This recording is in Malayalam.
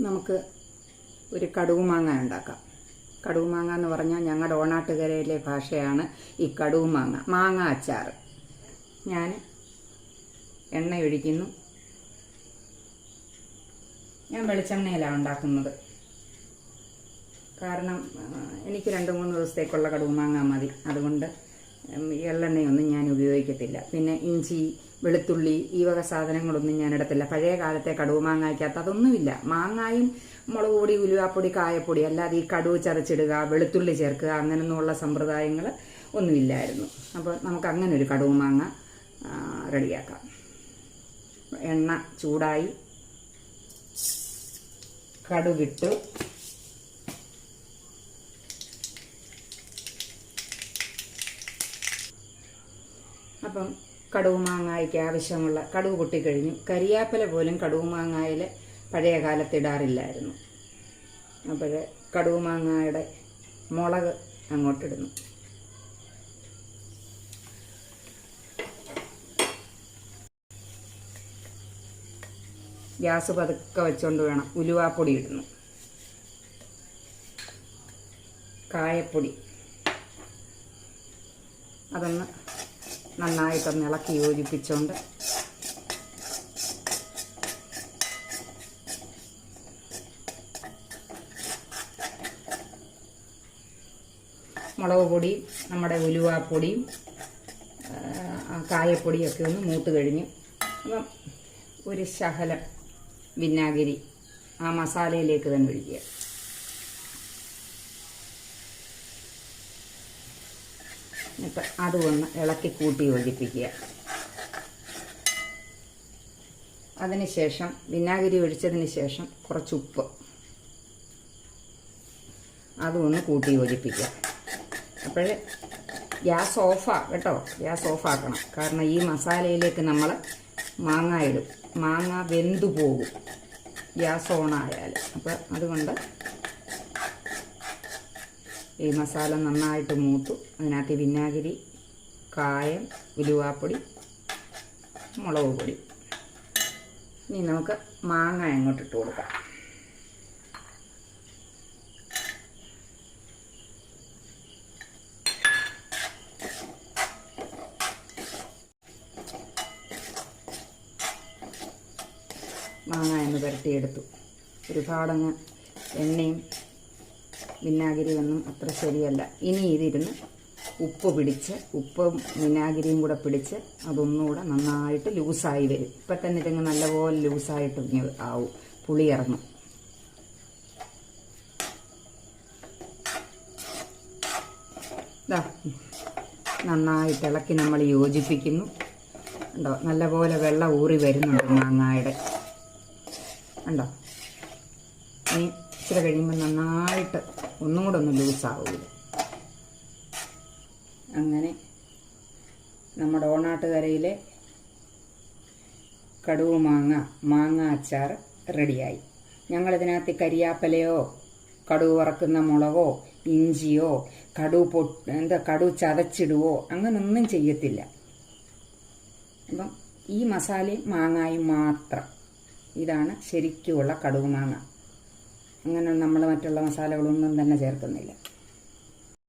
നമുക്ക് ഒരു കടുവ് മാങ്ങ ഉണ്ടാക്കാം. കടുവ് മാങ്ങ എന്ന് പറഞ്ഞാൽ ഞങ്ങളുടെ ഓണാട്ടുകരയിലെ ഭാഷയാണ് ഈ കടുവ് മാങ്ങ മാങ്ങ അച്ചാർ. ഞാൻ എണ്ണ ഒഴിക്കുന്നു. ഞാൻ വെളിച്ചെണ്ണയിലാണ് ഉണ്ടാക്കുന്നത്. കാരണം എനിക്ക് രണ്ട് മൂന്ന് ദിവസത്തേക്കുള്ള കടുവ് മാങ്ങ മതി. അതുകൊണ്ട് എള്ളെണ്ണയൊന്നും ഞാൻ ഉപയോഗിക്കത്തില്ല. പിന്നെ ഇഞ്ചി വെളുത്തുള്ളി ഈ വക സാധനങ്ങളൊന്നും ഞാൻ ഇടത്തില്ല. പഴയ കാലത്തെ കടുവ് മാങ്ങയ്ക്കകത്ത് അതൊന്നുമില്ല. മാങ്ങായും മുളക് പൊടി ഉലുവാപ്പൊടി കായപ്പൊടി അല്ലാതെ ഈ കടുവ് ചതച്ചിടുക വെളുത്തുള്ളി ചേർക്കുക അങ്ങനെയൊന്നുമുള്ള സമ്പ്രദായങ്ങൾ ഒന്നുമില്ലായിരുന്നു. അപ്പോൾ നമുക്ക് അങ്ങനെ ഒരു കടുവ് മാങ്ങ റെഡിയാക്കാം. എണ്ണ ചൂടായി. കടുകിട്ട് അപ്പം കടുവ് മാങ്ങായ്ക്ക് ആവശ്യമുള്ള കടുവ് പൊട്ടിക്കഴിഞ്ഞു. കരിയാപ്പല പോലും കടുവ് മാങ്ങായിൽ പഴയ കാലത്ത് ഇടാറില്ലായിരുന്നു. അപ്പോൾ കടുവ് മാങ്ങായുടെ മുളക് അങ്ങോട്ടിടുന്നു. ഗ്യാസ് പതുക്കെ വെച്ചുകൊണ്ട് വേണം. ഉലുവാപ്പൊടി ഇടുന്നു. കായപ്പൊടി. അതൊന്ന് നന്നായിട്ടൊന്ന് ഇളക്കി യോജിപ്പിച്ചുകൊണ്ട് മുളക് പൊടിയും നമ്മുടെ ഉലുവാപ്പൊടിയും കായപ്പൊടിയൊക്കെ ഒന്ന് മൂത്ത് കഴിഞ്ഞു അപ്പം ഒരു ശകലം വിനാഗിരി ആ മസാലയിലേക്ക് തന്നെ ഒഴിക്കുക. എന്നിട്ട് അത് ഒന്ന് ഇളക്കി കൂട്ടി യോജിപ്പിക്കുക. അതിനുശേഷം വിനാഗിരി ഒഴിച്ചതിന് ശേഷം കുറച്ച് ഉപ്പ്. അതും ഒന്ന് കൂട്ടി യോജിപ്പിക്കുക. അപ്പോഴേ ഗ്യാസ് ഓഫാ കേട്ടോ ഗ്യാസ് ഓഫാക്കണം. കാരണം ഈ മസാലയിലേക്ക് നമ്മൾ മാങ്ങ ഇടും. മാങ്ങ വെന്തു പോകും. ഗ്യാസ് ഓണായാൽ അപ്പോൾ അതുകൊണ്ട് ഈ മസാല നന്നായിട്ട് മൂത്തു. അതിനകത്ത് വിനാഗിരി കായം ഉലുവാപ്പൊടി മുളക് പൊടി. ഇനി നമുക്ക് മാങ്ങ അങ്ങോട്ട് ഇട്ട് കൊടുക്കാം. മാങ്ങ എന്ന് പുരട്ടിയെടുത്തു. ഒരുപാടങ്ങ് എണ്ണയും വിനാഗിരി ഒന്നും അത്ര ശരിയല്ല. ഇനി ഇതിരുന്ന് ഉപ്പ് പിടിച്ച് ഉപ്പും വിനാഗിരിയും കൂടെ പിടിച്ച് അതൊന്നുകൂടെ നന്നായിട്ട് ലൂസായി വരും. ഇപ്പം തന്നെ ഇതങ്ങ് നല്ലപോലെ ലൂസായിട്ട് ആവും. പുളി ഇറങ്ങും. നന്നായിട്ട് ഇളക്കി നമ്മൾ യോജിപ്പിക്കുന്നു. ഉണ്ടോ നല്ലപോലെ വെള്ളം ഊറി വരുന്നുണ്ട് മാങ്ങായുടെ. ഉണ്ടോ ഇനി ഇച്ചിരി കഴിയുമ്പോൾ നന്നായിട്ട് ഒന്നും കൂടെ ഒന്ന് ലൂസാവില്ല അങ്ങനെ നമ്മുടെ ഓണാട്ടുകരയിലെ കടുവ് മാങ്ങ മാങ്ങ അച്ചാർ റെഡിയായി. ഞങ്ങളിതിനകത്ത് കരിയാപ്പലയോ കടുവ് വറക്കുന്ന മുളകോ ഇഞ്ചിയോ കടു പൊട്ട് എന്താ കടു ചതച്ചിടുവോ അങ്ങനൊന്നും ചെയ്യത്തില്ല. അപ്പം ഈ മസാലയും മാങ്ങായും മാത്രം. ഇതാണ് ശരിക്കുമുള്ള കടുവ് മാങ്ങ. അങ്ങനെ നമ്മൾ മറ്റുള്ള മസാലകളൊന്നും തന്നെ ചേർക്കുന്നില്ല.